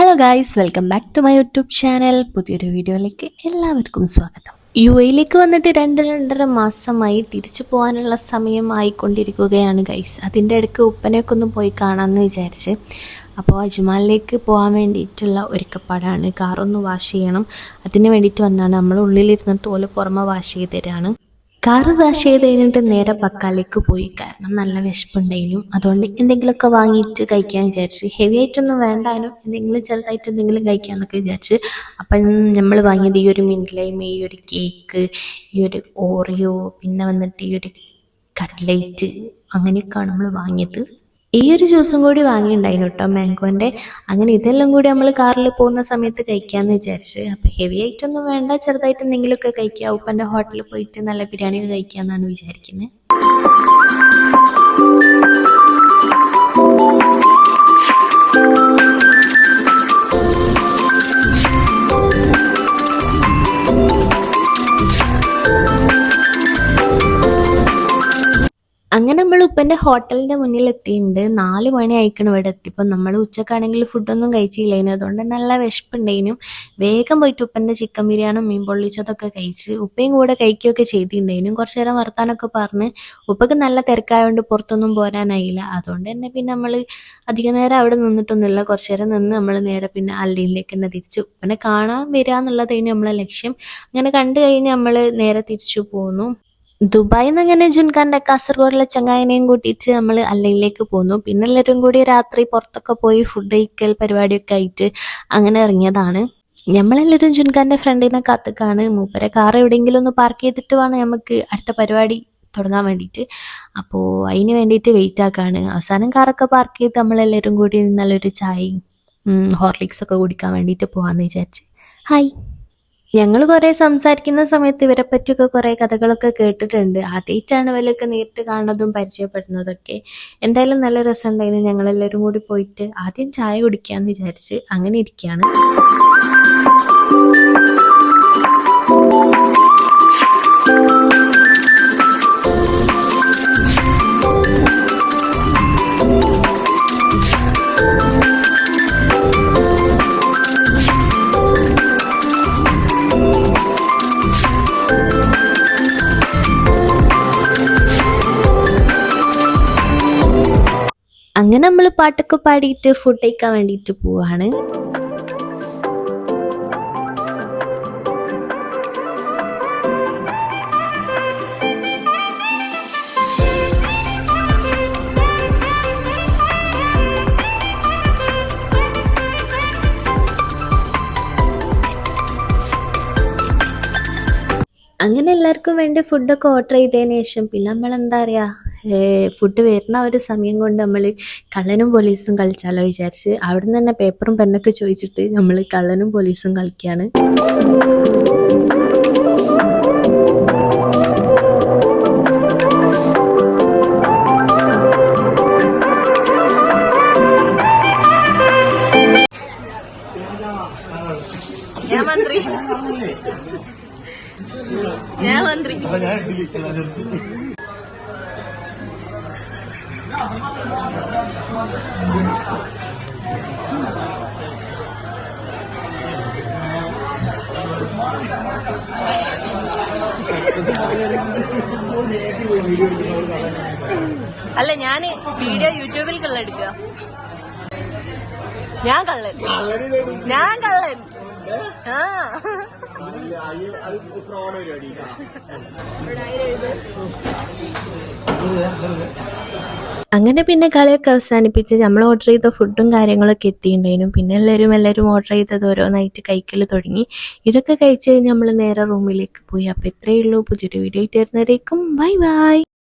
Hello guys welcome back to my YouTube channel പുതിയൊരു വീഡിയോയിലേക്ക് എല്ലാവർക്കും സ്വാഗതം. യു എയിലേക്ക് വന്നിട്ട് രണ്ട് രണ്ടര മാസമായി തിരിച്ചു പോകാനുള്ള സമയം ആയിക്കൊണ്ടിരിക്കുകയാണ് ഗൈസ് അതിന്റെ ഇടയ്ക്ക് ഉപ്പനെയൊക്കെ ഒന്ന് പോയി കാണാമെന്ന് വിചാരിച്ച്. അപ്പോൾ അജ്മാലിലേക്ക് പോകാൻ വേണ്ടിയിട്ടുള്ള ഒരുക്കപ്പാടാണ്. കാറൊന്ന് വാഷ് ചെയ്യണം. അതിന് വേണ്ടിയിട്ട് വന്നാണ്. നമ്മൾ ഉള്ളിലിരുന്നിട്ട് തോൽ പുറമെ വാഷ് ചെയ്ത് തരാണ്. കാറ് വാഷ് ചെയ്ത് കഴിഞ്ഞിട്ട് നേരെ പക്കാലേക്ക് പോയി. കാരണം നല്ല വിശപ്പുണ്ടായിരുന്നു. അതുകൊണ്ട് എന്തെങ്കിലുമൊക്കെ വാങ്ങിയിട്ട് കഴിക്കാൻ വിചാരിച്ച്. ഹെവി ആയിട്ടൊന്നും വേണ്ടാനും എന്തെങ്കിലും ചെറുതായിട്ട് എന്തെങ്കിലും കഴിക്കാമെന്നൊക്കെ വിചാരിച്ച്. അപ്പം നമ്മൾ വാങ്ങിയത് ഈ ഒരു മിൻലൈം ഈ ഒരു കേക്ക് ഈ ഒരു ഓറിയോ പിന്നെ വന്നിട്ട് ഈ ഒരു കട്ലേറ്റ് അങ്ങനെയൊക്കെയാണ് നമ്മൾ വാങ്ങിയത്. ഈ ഒരു ജ്യൂസും കൂടി വാങ്ങിയിട്ടുണ്ടായിരുന്നു കേട്ടോ മാംഗോന്റെ അങ്ങനെ ഇതെല്ലാം കൂടി നമ്മൾ കാറിൽ പോകുന്ന സമയത്ത് കഴിക്കാമെന്ന് വിചാരിച്ച്. അപ്പോൾ ഹെവി ആയിട്ടൊന്നും വേണ്ട ചെറുതായിട്ട് എന്തെങ്കിലുമൊക്കെ കഴിക്കുക. ഉപ്പന്റെ ഹോട്ടലിൽ പോയിട്ട് നല്ല ബിരിയാണി കഴിക്കാമെന്നാണ് വിചാരിക്കുന്നത് അങ്ങനെ നമ്മൾ ഉപ്പന്റെ ഹോട്ടലിന്റെ മുന്നിൽ എത്തിയിട്ടുണ്ട് നാല് മണി ആയിക്കണം ഇവിടെ എത്തിയപ്പോൾ നമ്മൾ ഉച്ചക്കാണെങ്കിൽ ഫുഡൊന്നും കഴിച്ചില്ലേനു. അതുകൊണ്ട് നല്ല വിശപ്പുണ്ടേനും. വേഗം പോയിട്ട് ഉപ്പന്റെ ചിക്കൻ ബിരിയാണി മീൻ പൊള്ളിച്ചതൊക്കെ കഴിച്ച് ഉപ്പയും കൂടെ കഴിക്കുകയൊക്കെ ചെയ്തിട്ടുണ്ടേനും കുറച്ച് നേരം വർത്താനൊക്കെ പറഞ്ഞ് ഉപ്പക്ക് നല്ല തിരക്കായതുകൊണ്ട് പുറത്തൊന്നും പോരാനായില്ല. അതുകൊണ്ട് തന്നെ പിന്നെ നമ്മൾ അധിക നേരം അവിടെ നിന്നിട്ടൊന്നുമില്ല. കുറച്ച് നേരം നിന്ന് നമ്മൾ നേരെ പിന്നെ അല്ലയിലേക്ക് തന്നെ തിരിച്ചു ഉപ്പനെ കാണാൻ വരിക എന്നുള്ളതായിരുന്നു നമ്മളെ ലക്ഷ്യം. അങ്ങനെ കണ്ടു കഴിഞ്ഞ് നമ്മൾ നേരെ തിരിച്ചു പോന്നു. ദുബായിൽ നിന്ന് അങ്ങനെ ജുൻഖാന്റെ കാസർഗോഡിലെ ചങ്ങായിനെയും കൂട്ടിയിട്ട് നമ്മൾ അല്ലയിലേക്ക് പോന്നു. പിന്നെ എല്ലാവരും കൂടി രാത്രി പുറത്തൊക്കെ പോയി ഫുഡ് കഴിക്കൽ പരിപാടിയൊക്കെ ആയിട്ട് അങ്ങനെ ഇറങ്ങിയതാണ്. നമ്മളെല്ലാവരും ജുൻഖാന്റെ ഫ്രണ്ടിനെ കാത്തുക്കാണ്. മൂപ്പരെ കാർ എവിടെയെങ്കിലും ഒന്ന് പാർക്ക് ചെയ്തിട്ട് വേണം നമുക്ക് അടുത്ത പരിപാടി തുടങ്ങാൻ വേണ്ടിയിട്ട്. അപ്പോൾ അതിന് വേണ്ടിയിട്ട് വെയിറ്റ് ആക്കാണ്. അവസാനം കാറൊക്കെ പാർക്ക് ചെയ്ത് നമ്മളെല്ലാവരും കൂടി നല്ലൊരു ചായയും ഹോർലിക്സ് ഒക്കെ കുടിക്കാൻ വേണ്ടിയിട്ട് പോകാമെന്ന് വിചാരിച്ച്. ഹായ് ഞങ്ങൾ കുറേ സംസാരിക്കുന്ന സമയത്ത് ഇവരെ പറ്റിയൊക്കെ കുറേ കഥകളൊക്കെ കേട്ടിട്ടുണ്ട്. ആദ്യമായിട്ടാണ് ഇവരൊക്കെ നേരിട്ട് കാണുന്നതും പരിചയപ്പെടുന്നതൊക്കെ. എന്തായാലും നല്ല രസമുണ്ടായിരുന്നു ഞങ്ങളെല്ലാവരും കൂടി പോയിട്ട്. ആദ്യം ചായ കുടിക്കാമെന്ന് വിചാരിച്ച് അങ്ങനെ ഇരിക്കുകയാണ് അങ്ങനെ നമ്മൾ പാട്ടൊക്കെ പാടിയിട്ട് ഫുഡ് കഴിക്കാൻ വേണ്ടിയിട്ട് പോവാണ്. അങ്ങനെ എല്ലാവർക്കും വേണ്ടി ഫുഡൊക്കെ ഓർഡർ ചെയ്തതിന് ശേഷം പിന്നെ നമ്മൾ എന്താ പറയുക ഫുഡ് വരുന്ന ഒരു സമയം കൊണ്ട് നമ്മൾ കള്ളനും പോലീസും കളിച്ചാലോ വിചാരിച്ച്. അവിടെ നിന്ന് തന്നെ പേപ്പറും പെണ്ണൊക്കെ ചോദിച്ചിട്ട് നമ്മൾ കള്ളനും പോലീസും കളിക്കുകയാണ് ഞാൻ മന്ത്രി. ഞാൻ മന്ത്രി. അല്ല ഞാൻ വീഡിയോ യൂട്യൂബിൽ കള്ളെടുക്ക ഞാൻ കള്ളൻ. ഞാൻ കള്ളൻ. ആ. അങ്ങനെ പിന്നെ കളിയൊക്കെ അവസാനിപ്പിച്ച് നമ്മൾ ഓർഡർ ചെയ്ത ഫുഡും കാര്യങ്ങളൊക്കെ എത്തിയിട്ടുണ്ടായിരുന്നു. പിന്നെ എല്ലാവരും എല്ലാവരും ഓർഡർ ചെയ്തത് ഓരോന്നായിട്ട് കഴിക്കൽ തുടങ്ങി. ഇതൊക്കെ കഴിച്ച് കഴിഞ്ഞ് നമ്മൾ നേരെ റൂമിലേക്ക് പോയി. അപ്പോൾ ഇത്രയേ ഉള്ളൂ. പുതിയൊരു വീഡിയോ ആയിട്ട് വരുന്നവരേക്കും ബൈ ബൈ